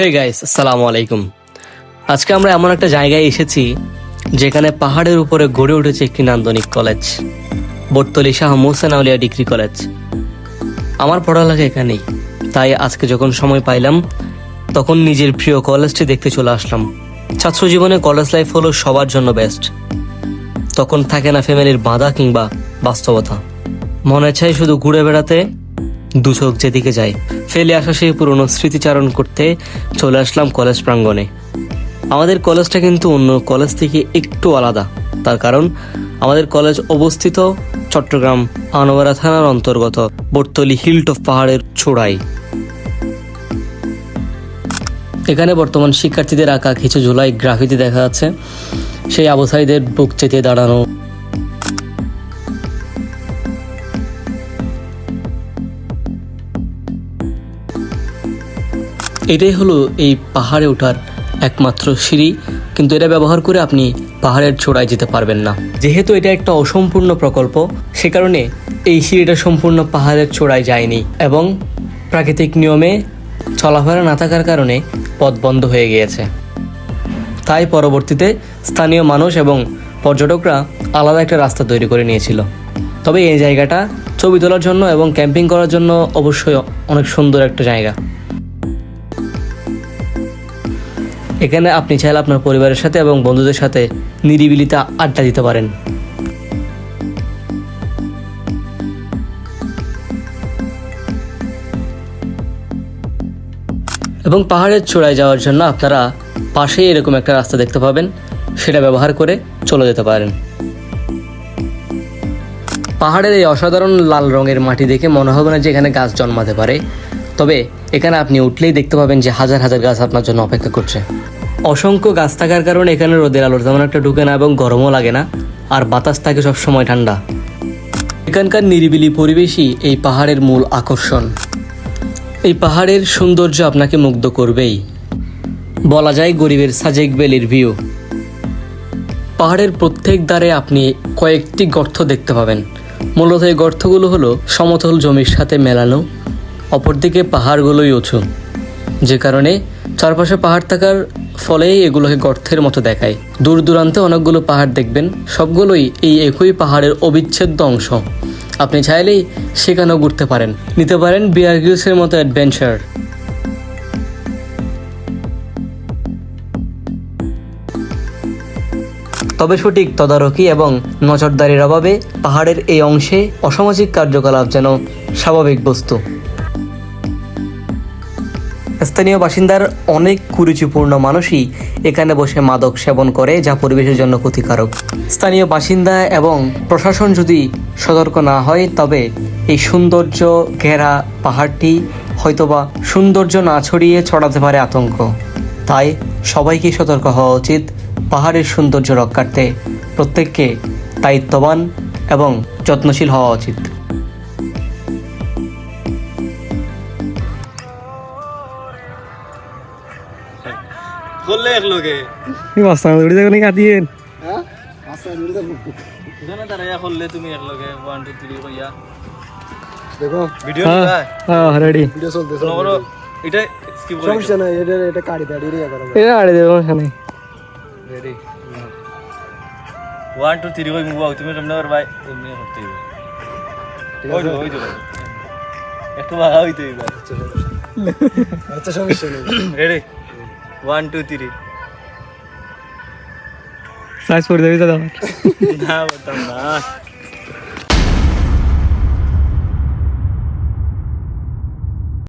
Hey guys আসসালামু আলাইকুম। আজকে আমরা এমন একটা জায়গায় এসেছি যেখানে পাহাড়ের উপরে গড়ে উঠেছে একটি নান্দনিক college Bottoli Shah Mohsen Auliya degree college আমার পড়ালেখা এখানেই, তাই আজকে যখন সময় পাইলাম, তখন নিজের প্রিয় কলেজটি দেখতে চলে আসলাম। ছাত্র জীবনে কলেজ লাইফ হলো সবার জন্য বেস্ট তখন থাকে না ফ্যামিলির বাধা কিংবা বাস্তবতা। মনে চাই শুধু ঘুরে বেড়াতে দু চোখ যেদিকে যায়, ফেলে আসা সেই পুরনো স্মৃতিচারণ করতে চলে আসলাম কলেজ প্রাঙ্গণে। আমাদের কলেজটা কিন্তু অন্য কলেজ থেকে একটু আলাদা। তার কারণ, আমাদের কলেজ অবস্থিত চট্টগ্রাম আনোয়ারা থানার অন্তর্গত বর্তলি হিলটপ পাহাড়ের চূড়ায়। এখানে বর্তমান শিক্ষার্থীদের আঁকা কিছু জুলাই গ্রাফিতি দেখা যাচ্ছে। সেই আবসারীদের বুক চেতে দাঁড়ানো এটাই হলো এই পাহাড়ে ওঠার একমাত্র সিঁড়ি, কিন্তু এটা ব্যবহার করে আপনি পাহাড়ের চূড়ায় যেতে পারবেন না। যেহেতু এটা একটা অসম্পূর্ণ প্রকল্প, সে কারণে এই সিঁড়িটা সম্পূর্ণ পাহাড়ের চূড়ায় যায়নি এবং প্রাকৃতিক নিয়মে চলাফেরা না থাকার কারণে পথ বন্ধ হয়ে গিয়েছে। তাই পরবর্তীতে স্থানীয় মানুষ এবং পর্যটকরা আলাদা একটা রাস্তা তৈরি করে নিয়েছিল। তবে এই জায়গাটা ছবি তোলার জন্য এবং ক্যাম্পিং করার জন্য অবশ্যই অনেক সুন্দর একটা জায়গা। এখানে আপনি চাইলে আপনার পরিবারের সাথে এবং বন্ধুদের সাথে নিরিবিলিতে আড্ডা দিতে পারেন। এবং পাহাড়ের চূড়ায় যাওয়ার জন্য আপনারা পাশেই এরকম একটা রাস্তা দেখতে পাবেন, সেটা ব্যবহার করে চলে যেতে পারেন। পাহাড়ের এই অসাধারণ লাল রঙের মাটি দেখে মনে হবে না যে এখানে গাছ জন্মাতে পারে। তবে এখানে আপনি উঠলেই দেখতে পাবেন যে হাজার হাজার গাছ আপনার জন্য অপেক্ষা করছে। অসংখ্য গাছ থাকার কারণে এখানে রোদের আলোর তেমন একটা ঢুকে না এবং গরমও লাগে না, আর বাতাস থাকে সবসময় ঠান্ডা। এখানকার নিরিবিলি পরিবেশই এই পাহাড়ের মূল আকর্ষণ। এই পাহাড়ের সৌন্দর্য আপনাকে মুগ্ধ করবেই। বলা যায় গরিবের সাজেক বেলির ভিউ। পাহাড়ের প্রত্যেক দ্বারে আপনি কয়েকটি গর্ত দেখতে পাবেন। মূলত এই গর্তগুলো হলো সমতল জমির সাথে মেলানো অপরদিকে পাহাড়গুলোই উঁচু। যে কারণে চারপাশে পাহাড় থাকার ফলে এগুলোকে গর্তের মতো দেখায়। দূর দূরান্তে অনেকগুলো পাহাড় দেখবেন, সবগুলোই এই একই পাহাড়ের অবিচ্ছেদ্য অংশ। আপনি চাইলেই সেখানেও ঘুরতে পারেন। নিতে পারেন বিয়ার গ্রিলসের মতো অ্যাডভেঞ্চার। তবে সঠিক তদারকি এবং নজরদারির অভাবে পাহাড়ের এই অংশে অসামাজিক কার্যকলাপ যেন স্বাভাবিক বস্তু। স্থানীয় বাসিন্দার অনেক কুরুচিপূর্ণ মানুষই এখানে বসে মাদক সেবন করে, যা পরিবেশের জন্য ক্ষতিকারক। স্থানীয় বাসিন্দা এবং প্রশাসন যদি সতর্ক না হয়, তবে এই সৌন্দর্য ঘেরা পাহাড়টি হয়তোবা সৌন্দর্য না ছড়িয়ে ছড়াতে পারে আতঙ্ক। তাই সবাইকে সতর্ক হওয়া উচিত পাহাড়ের সৌন্দর্য রক্ষার্থে। প্রত্যেককে দায়িত্ববান এবং যত্নশীল হওয়া উচিত। করলে এক লোকে। বাস্তা উড়ে যাবে নাকি আদিয়েন এখানে দাঁড়াইয়া করলে তুমি এক লোকে ওয়ান টু থ্রি কইয়া। দেখো। ভিডিও হ্যাঁ হ্যাঁ রেডি ভিডিও চলতেছে। কোনো করো এটা স্কিপ করে সমস্যা নাই এটা এটা কাটি দাঁড়ি রে করো এটা আড়ে দেবো ওখানে রেডি ওয়ান টু থ্রি কই মুবা তুমি কেমনে করবা এমনি করতে হবে। ওই তো ওই তো একটু বাগা হইতে হইবা আচ্ছা সমস্যা নেই। Ready one two three size করে দেবে দাদা না বলতাম না।